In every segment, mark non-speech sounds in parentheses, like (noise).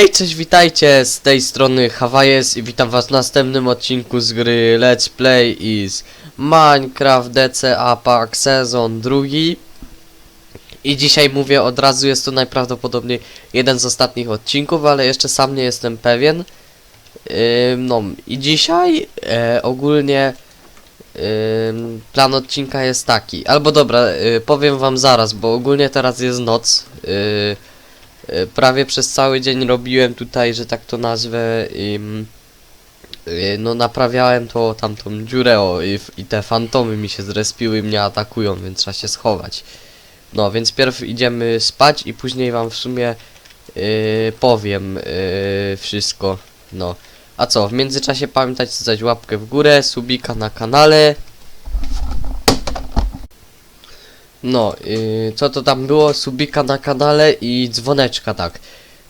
Hej, cześć, witajcie, z tej strony Hawajes i witam was w następnym odcinku z gry Let's Play is Minecraft DCA Park sezon drugi. I dzisiaj mówię od razu, jest to najprawdopodobniej jeden z ostatnich odcinków, ale jeszcze sam nie jestem pewien. Ym, No i dzisiaj e, ogólnie ym, plan odcinka jest taki, albo dobra, y, powiem wam zaraz, bo ogólnie teraz jest noc y, E, prawie przez cały dzień robiłem tutaj, że tak to nazwę, y, no naprawiałem to tamtą dziurę o, i, i te fantomy mi się zrespiły i mnie atakują, więc trzeba się schować. No, więc pierw idziemy spać i później wam w sumie y, powiem wszystko. No, a co, w międzyczasie pamiętajcie dać łapkę w górę, subika na kanale. No, yy, co to tam było? Subika na kanale i dzwoneczka, tak.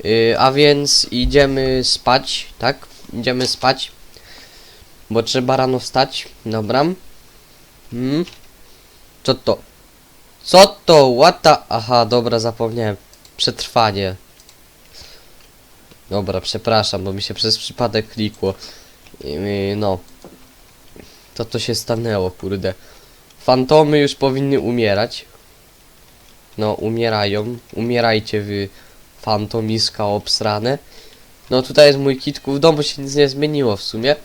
Yy, a więc idziemy spać, tak? Idziemy spać. Bo trzeba rano wstać. Dobra. Hmm. Co to? Co to? The... Aha, dobra, zapomniałem. Przetrwanie. Dobra, przepraszam, bo mi się przez przypadek klikło. Yy, no. Co to się stanęło, kurde. Fantomy już powinny umierać. No, umierają. Umierajcie wy fantomiska obsrane. No, tutaj jest mój kitku. W domu się nic nie zmieniło w sumie.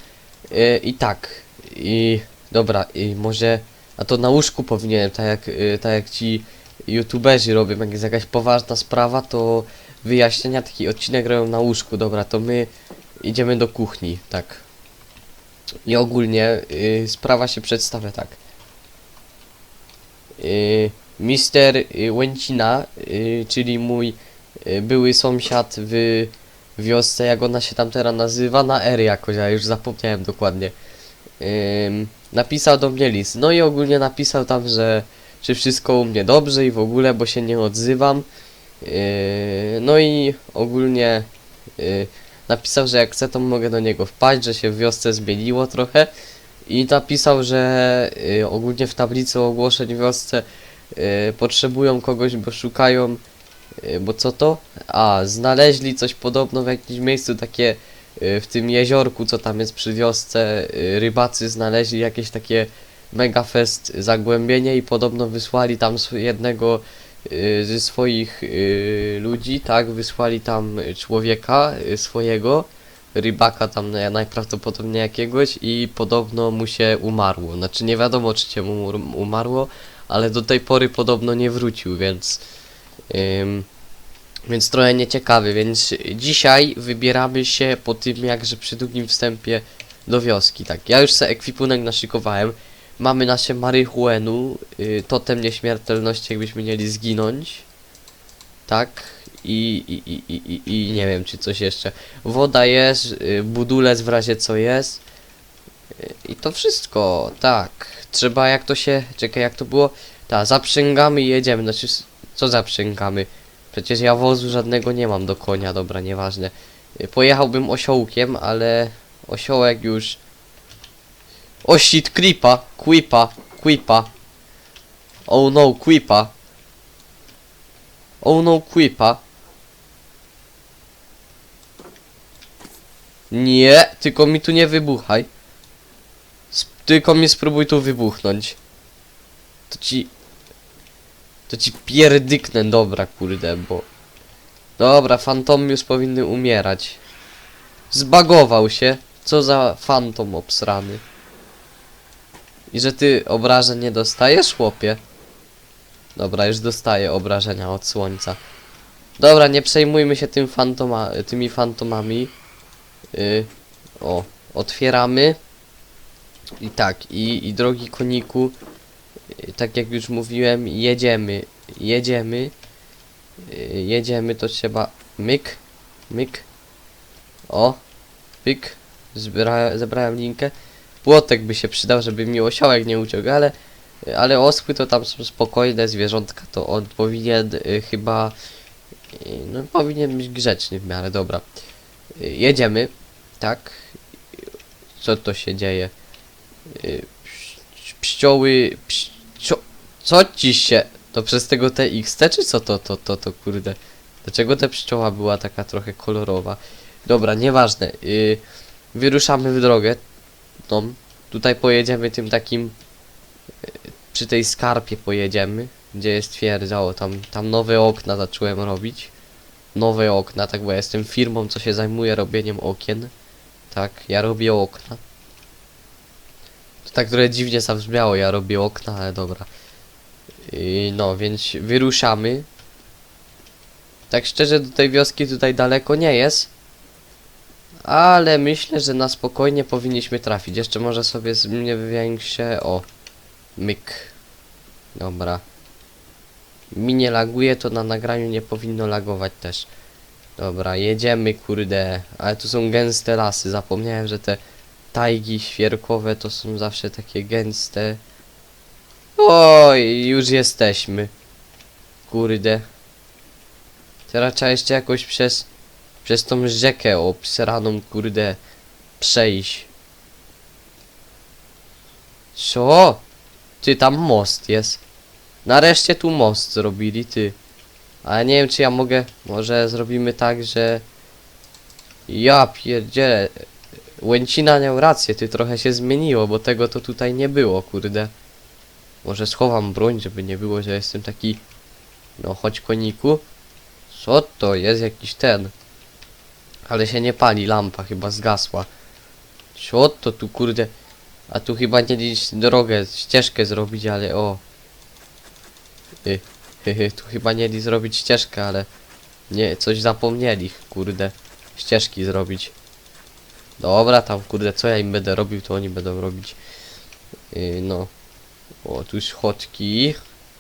Yy, I tak. I dobra, i może... A to na łóżku powinienem, tak jak, yy, tak jak ci youtuberzy robią. Jak jest jakaś poważna sprawa, to wyjaśnienia taki odcinek robią na łóżku. Dobra, to my idziemy do kuchni, tak. I ogólnie yy, sprawa się przedstawia tak. Y, Mister y, Łęcina, y, czyli mój były sąsiad w wiosce, jak ona się tam teraz nazywa, na R jakoś, ja już zapomniałem dokładnie. Napisał do mnie list. No i ogólnie napisał tam, że czy wszystko u mnie dobrze i w ogóle, bo się nie odzywam. No i ogólnie napisał, że jak chcę, to mogę do niego wpaść, że się w wiosce zmieniło trochę. I napisał, że y, ogólnie w tablicy ogłoszeń w wiosce y, potrzebują kogoś, bo szukają, y, bo co to? A, znaleźli coś podobno w jakimś miejscu, takie y, w tym jeziorku, co tam jest przy wiosce, y, rybacy znaleźli jakieś takie mega fest zagłębienie i podobno wysłali tam jednego y, ze swoich y, ludzi, tak, wysłali tam człowieka y, swojego, rybaka tam na- najprawdopodobniej jakiegoś i podobno mu się umarło. Znaczy nie wiadomo czy się mu umarło, ale do tej pory podobno nie wrócił, więc ym, więc trochę nieciekawy, więc dzisiaj wybieramy się po tym jakże przy długim wstępie do wioski. Tak, ja już sobie ekwipunek naszykowałem. Mamy nasze marihuenu, y, totem nieśmiertelności jakbyśmy mieli zginąć. Tak. I, i, i, i, i, nie wiem czy coś jeszcze. Woda jest, y, budulec w razie co jest. Y, I to wszystko, tak. Trzeba jak to się, czekaj jak to było? Tak, zaprzęgamy i jedziemy. Znaczy, co zaprzęgamy? Przecież ja wozu żadnego nie mam do konia, dobra, nieważne. Y, Pojechałbym osiołkiem, ale osiołek już... O shit, creepa, quipa, quipa. Oh no, quipa. Oh no, quipa. Nie, tylko mi tu nie wybuchaj. Sp tylko mi spróbuj tu wybuchnąć. To ci... To ci pierdyknę, dobra kurde, bo... Dobra, fantomy już powinny umierać. Zbagował się. Co za fantom obsrany. I że ty obrażeń nie dostajesz, chłopie? Dobra, już dostaję obrażenia od słońca. Dobra, nie przejmujmy się tym fantoma tymi fantomami. Y, o, otwieramy. I tak, i, i drogi koniku, y, tak jak już mówiłem, jedziemy, jedziemy, y, jedziemy, to trzeba myk, myk, o, pyk, zbra, zebrałem linkę, płotek by się przydał, żeby mi osiołek nie uciął, ale, ale ospy to tam są spokojne zwierzątka, to on powinien chyba, no powinien być grzeczny w miarę, dobra, jedziemy, tak, co to się dzieje, y, pszczoły, pszczo, co ci się, to przez tego TXT, czy co to, to, to, to, kurde, Dlaczego ta pszczoła była taka trochę kolorowa? Dobra, nieważne. Yy, wyruszamy w drogę. No, tutaj pojedziemy tym takim... Yy, przy tej skarpie pojedziemy, gdzie jest twierdza. O, tam, tam nowe okna zacząłem robić. Nowe okna, tak, bo ja jestem firmą, co się zajmuje robieniem okien. Tak, ja robię okna. To tak trochę dziwnie zabrzmiało, ja robię okna, ale dobra. Yy, no, więc wyruszamy. Tak szczerze do tej wioski tutaj daleko nie jest. Ale myślę, że na spokojnie powinniśmy trafić. Jeszcze może sobie z mnie większe. O. Myk. Dobra. Mi nie laguje, to na nagraniu nie powinno lagować też. Dobra, jedziemy, kurde. Ale tu są gęste lasy. Zapomniałem, że te tajgi świerkowe to są zawsze takie gęste. Oj, już jesteśmy. Kurde. Teraz trzeba jeszcze jakoś przez, przez tą rzekę obsraną, kurde, przejść. Co? Ty, tam most jest. Nareszcie tu most zrobili, ty. Ale nie wiem, czy ja mogę... Może zrobimy tak, że... Ja pierdzielę. Łęcina miał rację, ty trochę się zmieniło, bo tego to tutaj nie było, kurde. Może schowam broń, żeby nie było, że jestem taki... No, chodź koniku. Co to jest? Jakiś ten. Ale się nie pali, lampa chyba zgasła. Co to tu kurde? A tu chyba nie drogę, ścieżkę zrobić, ale o. Tu chyba mieli zrobić ścieżkę, ale nie, coś zapomnieli, kurde. Ścieżki zrobić. Dobra, tam kurde, co ja im będę robił, to oni będą robić. Y, no. O, tu schodki.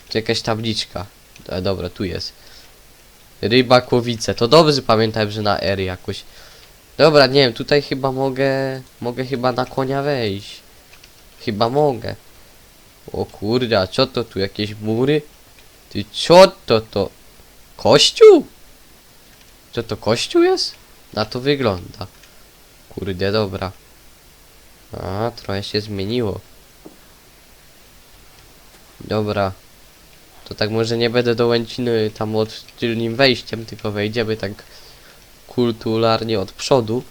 Tu jakaś tabliczka. A, dobra, tu jest. Rybakowice. To dobrze pamiętałem, że na R jakoś. Dobra, nie wiem, tutaj chyba mogę... Mogę chyba na konia wejść. Chyba mogę. O kurde, a co to tu? Jakieś mury? Ty, co to to? Kościół? Co to kościół jest? Na to wygląda. Kurde, dobra. A, trochę się zmieniło. Dobra. To tak może nie będę do Łęciny tam od tylnym wejściem, tylko wejdziemy tak kulturalnie od przodu.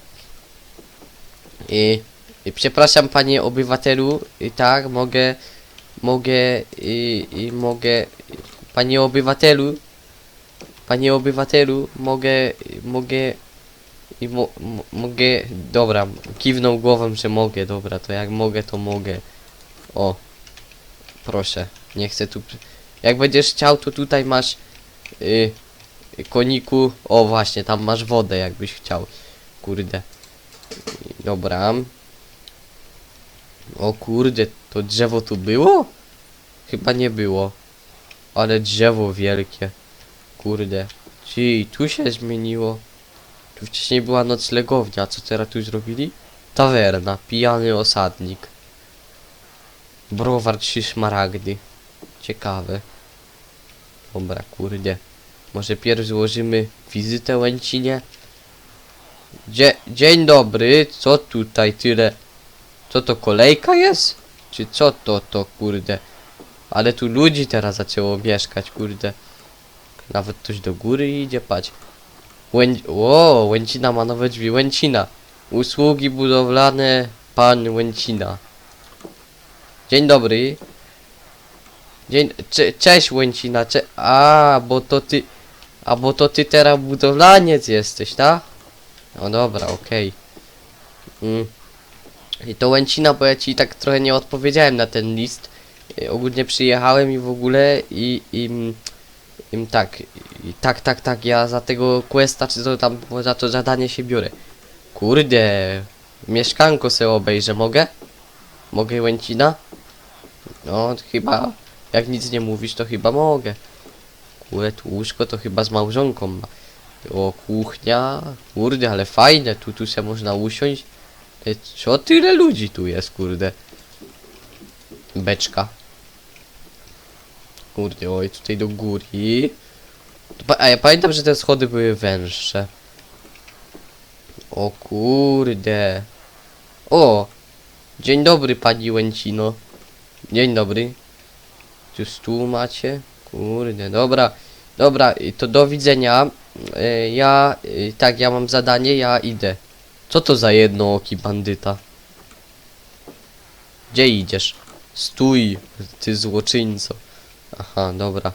I, i przepraszam panie obywatelu, i tak mogę, mogę, i, i mogę, panie obywatelu, panie obywatelu, mogę, mogę, i mo, mo, mogę, dobra, kiwnął głową, że mogę, dobra, to jak mogę, to mogę. O, proszę, nie chcę tu... Jak będziesz chciał, to tutaj masz y, koniku. O właśnie, tam masz wodę, jakbyś chciał. Kurde. Dobra. O kurde, to drzewo tu było? Chyba nie było. Ale drzewo wielkie. Kurde. Czyli tu się zmieniło. Tu wcześniej była noclegownia, co teraz tu zrobili? Tawerna, pijany osadnik. Browar trzy szmaragdy. Ciekawe. Dobra, kurde. Może pierw złożymy wizytę Łęcinie? Dzie Dzień dobry, co tutaj tyle? Co to kolejka jest? Czy co to to kurde? Ale tu ludzi teraz zaczęło mieszkać, kurde. Nawet ktoś do góry idzie, patrz. Łę... O, Łęcina ma nowe drzwi. Łęcina. Usługi budowlane, pan Łęcina. Dzień dobry. Dzień... Cze cześć Łęcina, cze... A, bo to ty... A, bo to ty teraz budowlaniec jesteś, tak? No dobra, okej. Mm. I to Łęcina, bo ja ci tak trochę nie odpowiedziałem na ten list. Y, ogólnie przyjechałem i w ogóle i... i mm, im tak, i, tak, tak, tak, ja za tego questa, czy to tam, za to zadanie się biorę. Kurde, mieszkanko se obejrzę, mogę? Mogę Łęcina? No, chyba, jak nic nie mówisz, to chyba mogę. Kurde, tu łóżko to chyba z małżonką ma. O, kuchnia, kurde, ale fajne, tu, tu se można usiąść. Ej, Co tyle ludzi tu jest, kurde? Beczka. Kurde, oj, tutaj do góry. A ja pamiętam, że te schody były węższe. O kurde. O! Dzień dobry, pani Łęcino. Dzień dobry. Tu stół macie? Kurde, dobra. Dobra, to do widzenia. E, ja, e, tak, ja mam zadanie, ja idę. Co to za jednooki bandyta? Gdzie idziesz? Stój, ty złoczyńco. Aha, dobra.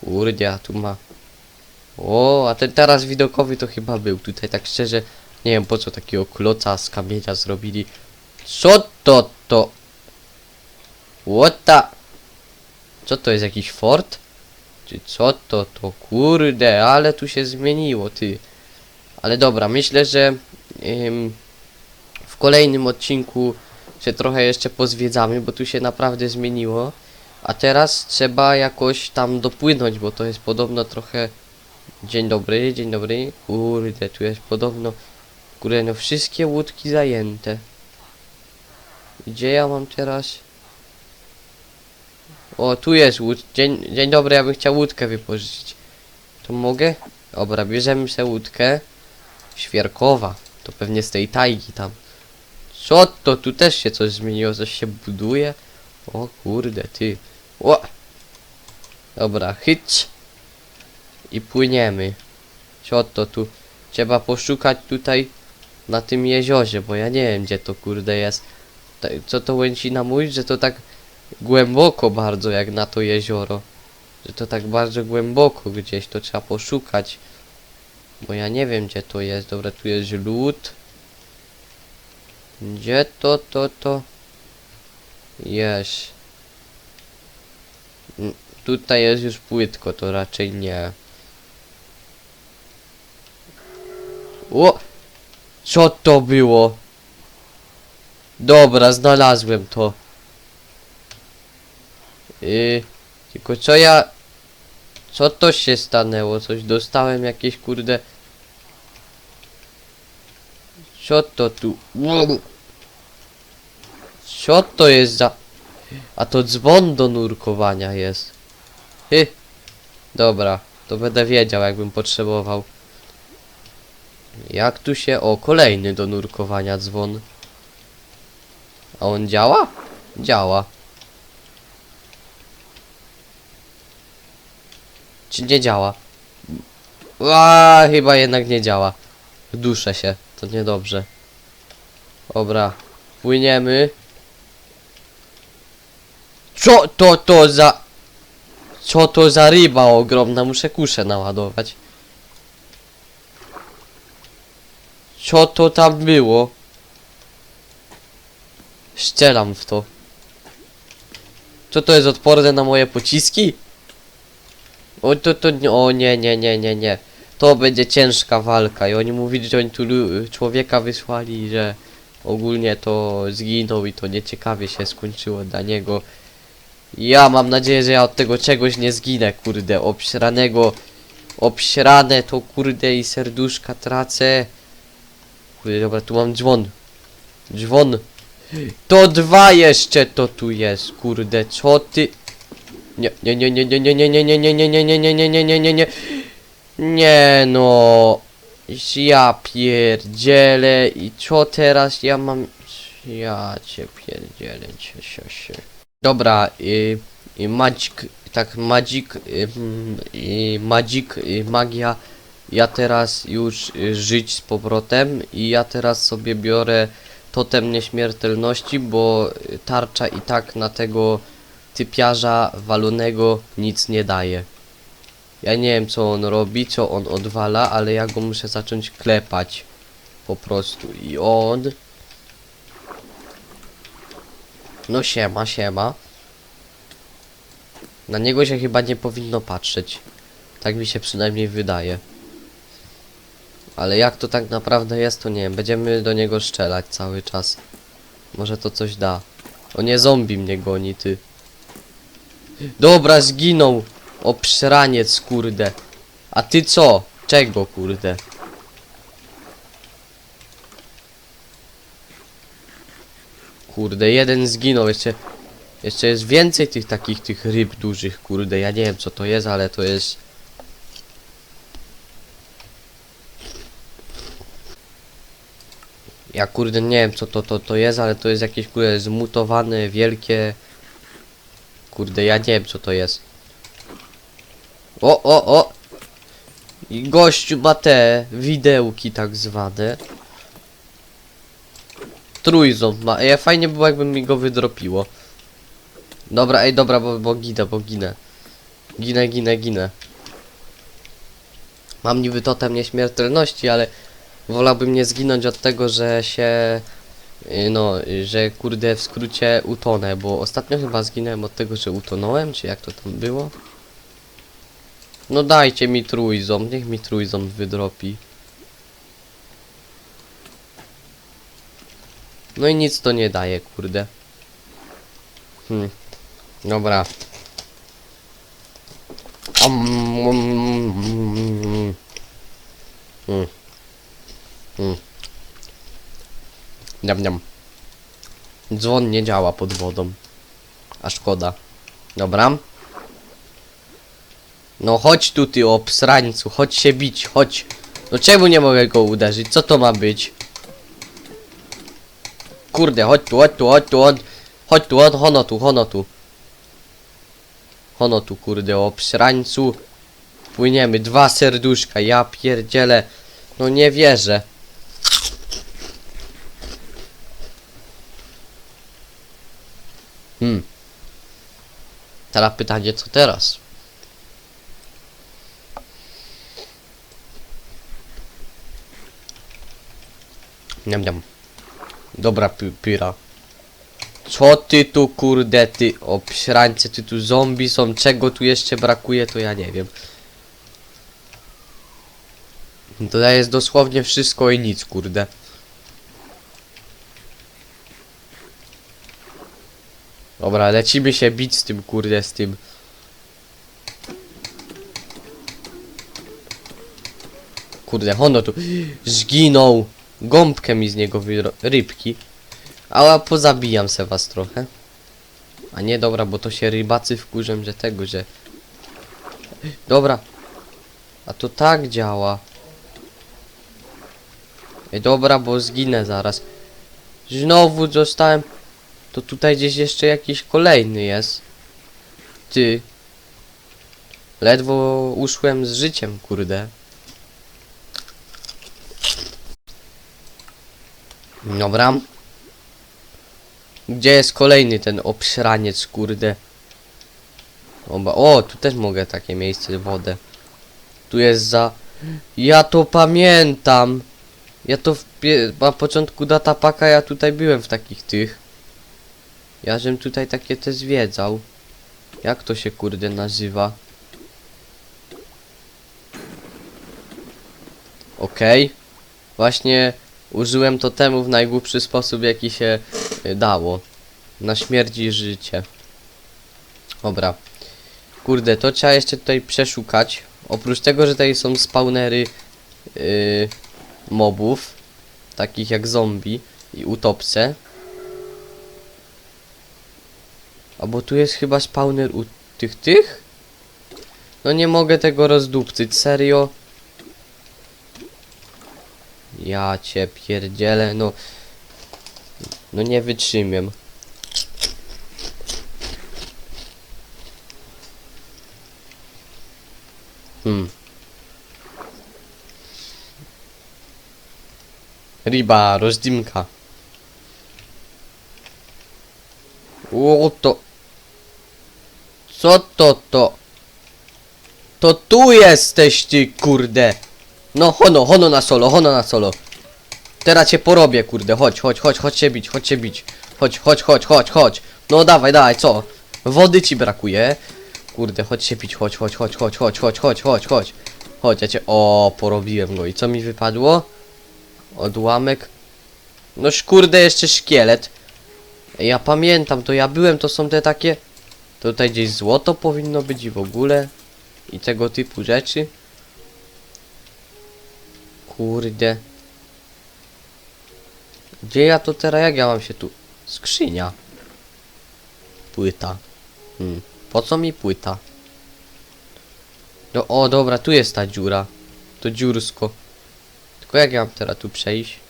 Kurde, a tu ma... O, a ten teraz widokowy to chyba był. Tutaj tak szczerze, nie wiem po co takiego kloca z kamienia zrobili. Co to to? The... Co to jest, jakiś fort? Czy co to to? Kurde, ale tu się zmieniło, ty. Ale dobra, myślę, że ym, w kolejnym odcinku się trochę jeszcze pozwiedzamy, bo tu się naprawdę zmieniło. A teraz trzeba jakoś tam dopłynąć, bo to jest podobno trochę... Dzień dobry, dzień dobry. Kurde, tu jest podobno... Kurde, no wszystkie łódki zajęte. Gdzie ja mam teraz? O, tu jest łód. Dzień, dzień dobry, ja bym chciał łódkę wypożyczyć. To mogę? Dobra, bierzemy sobie łódkę. Świerkowa. To pewnie z tej tajgi tam. Co to? Tu też się coś zmieniło, coś się buduje. O kurde, ty. O! Dobra, chyć. I płyniemy. Co to tu? Trzeba poszukać tutaj na tym jeziorze, bo ja nie wiem gdzie to kurde jest. Co to Łęcina mówi, że to tak głęboko bardzo jak na to jezioro. Że to tak bardzo głęboko gdzieś, to trzeba poszukać. Bo ja nie wiem gdzie to jest. Dobra, tu jest lód. Gdzie to, to, to? Mm, Tutaj jest już płytko, to raczej nie. O! Co to było? Dobra, znalazłem to. Yy, tylko co ja... Co to się stanęło? Coś dostałem jakieś kurde... Co to tu? Wow. Co to jest za... A to dzwon do nurkowania jest. Hy. Dobra, to będę wiedział jakbym potrzebował. Jak tu się... O, kolejny do nurkowania dzwon. A on działa? Działa. Czy nie działa? A, chyba jednak nie działa. Duszę się, to niedobrze. Dobra, płyniemy. Co to to za... Co to za ryba ogromna? Muszę kuszę naładować. Co to tam było? Szczelam w to. Co to jest odporne na moje pociski? O to to o nie nie nie nie nie. To będzie ciężka walka i oni mówili, że oni tu człowieka wysłali, że ogólnie to zginął i to nieciekawie się skończyło dla niego. Ja mam nadzieję, że ja od tego czegoś nie zginę, kurde, obsranego, obsrane to kurde i serduszka tracę. Kurde, dobra, tu mam dzwon. Dzwon. To dwa jeszcze to tu jest, kurde, co ty... Nie, nie, nie, nie, nie, nie, nie, nie, nie, nie, nie, nie, nie, nie, nie, nie, nie, nie, nie. Nie no. Ja pierdzielę i co teraz ja mam... Ja cię pierdzielę, cię się się. Dobra, Magic, tak, Magic, y, mm, y, magia. Ja teraz już y, żyć z powrotem i ja teraz sobie biorę totem nieśmiertelności, bo tarcza i tak na tego typiarza walonego nic nie daje. Ja nie wiem co on robi, co on odwala, ale ja go muszę zacząć klepać. Po prostu. I on... No siema, siema. Na niego się chyba nie powinno patrzeć. Tak mi się przynajmniej wydaje. Ale jak to tak naprawdę jest, to nie wiem. Będziemy do niego strzelać cały czas. Może to coś da. O nie, zombie mnie goni, ty. Dobra, zginął. Obsraniec, kurde. A ty co? Czego, kurde? Kurde, jeden zginął, jeszcze... Jeszcze jest więcej tych takich, tych ryb dużych, kurde. Ja nie wiem, co to jest, ale to jest... Ja kurde nie wiem co to, to, to jest, ale to jest jakieś kurde zmutowane, wielkie... Kurde, ja nie wiem co to jest. O, o, o! I gościu ma te widełki tak zwane. Trójząb ma. Ej, fajnie było jakby mi go wydropiło. Dobra, ej, dobra, bo, bo ginę, bo ginę. Ginę, ginę, ginę. Mam niby totem nieśmiertelności, ale wolałbym nie zginąć od tego, że się... y, No, że kurde w skrócie utonę, bo ostatnio chyba zginąłem od tego, że utonąłem, czy jak to tam było? No dajcie mi trójząb, niech mi trójząb wydropi. No i nic to nie daje, kurde. Hmm. Dobra. Am, mm, mm, mm. Mm. Niam, niam. Dzwon nie działa pod wodą. A szkoda. Dobra. No chodź tu ty obsrańcu, chodź się bić, chodź. No czemu nie mogę go uderzyć? Co to ma być? Kurde, chodź tu, chodź tu, chodź tu, chodź, tu, chodź, tu, hono tu. Tu, kurde, obsrańcu. Płyniemy, dwa serduszka, ja pierdzielę. No nie wierzę. Hmm. Teraz pytanie, co teraz? Niam, niam. Dobra, py, pyra. Co ty tu, kurde, ty obśrańce, ty tu zombie są, czego tu jeszcze brakuje, to ja nie wiem. To jest dosłownie wszystko i nic, kurde. Dobra, lecimy się bić z tym, kurde, z tym. Kurde, hono tu (gasps) zginął. Gąbkę mi z niego wyro... rybki. Ale pozabijam se was trochę. A nie, dobra, bo to się rybacy wkurzą, że tego, że... Dobra. A to tak działa. Ej, dobra, bo zginę zaraz. Znowu zostałem... To tutaj gdzieś jeszcze jakiś kolejny jest. Ty. Ledwo uszłem z życiem, kurde. Dobra. Gdzie jest kolejny ten obsraniec, kurde? Oba. O, tu też mogę takie miejsce, wodę. Tu jest za... Ja to pamiętam. Ja to w pie... na początku datapaka ja tutaj byłem w takich tych. Ja żem tutaj takie te zwiedzał. Jak to się kurde nazywa? Okej. Właśnie użyłem totemu w najgłupszy sposób jaki się y, dało. Na śmierć i życie. Dobra. Kurde, to trzeba jeszcze tutaj przeszukać. Oprócz tego, że tutaj są spawnery yy, mobów, takich jak zombie i utopce. Albo tu jest chyba spawner u tych tych? No nie mogę tego rozdupcyć, serio? Ja cię pierdzielę, no... No nie wytrzymiem. Hmm. Ryba, rozdimka. O to... Co to to? To tu jesteś ty, kurde. No, hono, hono na solo, hono na solo. Teraz cię porobię, kurde, chodź, chodź, chodź, chodź się bić, chodź się bić. Chodź, chodź, chodź, chodź, chodź. No dawaj, dawaj, co? Wody ci brakuje. Kurde, chodź się bić, chodź, chodź, chodź, chodź, chodź, chodź, chodź, chodź, chodź. Chodź, ja cię... O, porobiłem go. I co mi wypadło? Odłamek. No kurde, jeszcze szkielet. Ja pamiętam, to ja byłem, to są te takie... Tutaj gdzieś złoto powinno być i w ogóle. I tego typu rzeczy. Kurde. Gdzie ja to teraz, jak ja mam się tu... Skrzynia. Płyta. Hmm. Po co mi płyta? No, o, dobra, tu jest ta dziura. To dziursko. Tylko jak ja mam teraz tu przejść?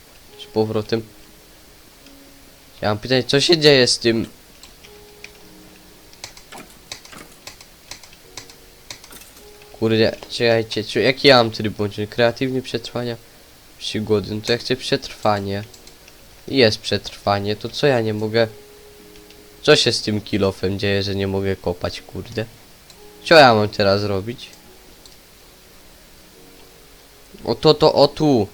Z powrotem. Ja mam pytanie, co się dzieje z tym? Kurde, czekajcie, czy, jaki ja mam tryb włączony? Kreatywny przetrwania przygody, no to ja chcę przetrwanie. Jest przetrwanie, to co ja nie mogę... Co się z tym kilofem dzieje, że nie mogę kopać, kurde? Co ja mam teraz robić? O to, to, o tu.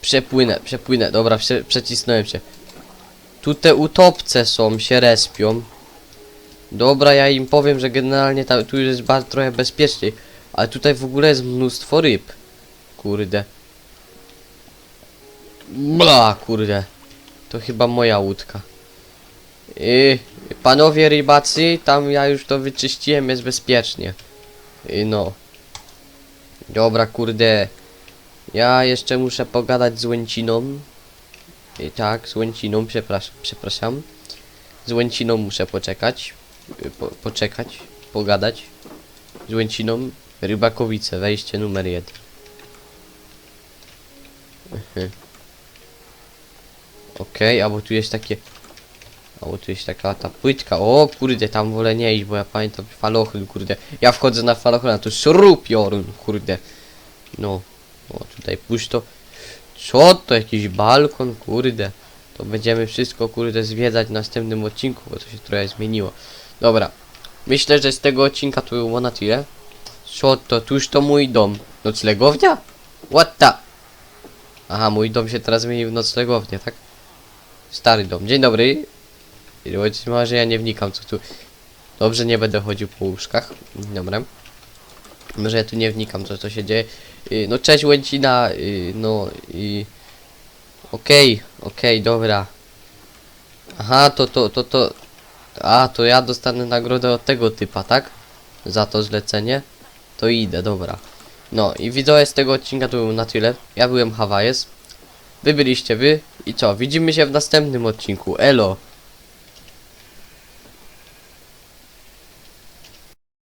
Przepłynę, przepłynę, dobra, prze, przecisnąłem się. Tu te utopce są, się respią. Dobra, ja im powiem, że generalnie tam, tu jest bardzo trochę bezpieczniej. Ale tutaj w ogóle jest mnóstwo ryb. Kurde. Bla, kurde. To chyba moja łódka. Yy, panowie rybacy, tam ja już to wyczyściłem, jest bezpiecznie. Yy, no. Dobra, kurde. Ja jeszcze muszę pogadać z Łęciną. Yy, tak, z Łęciną, przepraszam, przepraszam. Z Łęciną muszę poczekać. Po, poczekać, pogadać. Z Łęciną. Rybakowice, wejście numer jeden. Okej, a bo tu jest takie... A bo tu jest taka ta płytka. O kurde, tam wolę nie iść, bo ja pamiętam falochron, kurde. Ja wchodzę na falochron, a tu szrupiorun, kurde. No. O, tutaj pusto. Co to? Jakiś balkon, kurde. To będziemy wszystko, kurde, zwiedzać w następnym odcinku, bo to się trochę zmieniło. Dobra. Myślę, że z tego odcinka to było na tyle. Co to? Tuż to mój dom. Noclegownia? What the? Aha, mój dom się teraz zmienił w noclegownię, tak? Stary dom. Dzień dobry. Może ja nie wnikam co tu. Dobrze, nie będę chodził po łóżkach. Dobra. Może ja tu nie wnikam co to się dzieje. Yy, no cześć Łęcina. Yy, no i... Okej, okej, dobra. Aha, to, to, to, to... A, to ja dostanę nagrodę od tego typa, tak? Za to zlecenie. To idę, dobra. No i widzowie z tego odcinka to było na tyle. Ja byłem Hawajes. Wy byliście wy. I co? Widzimy się w następnym odcinku. Elo.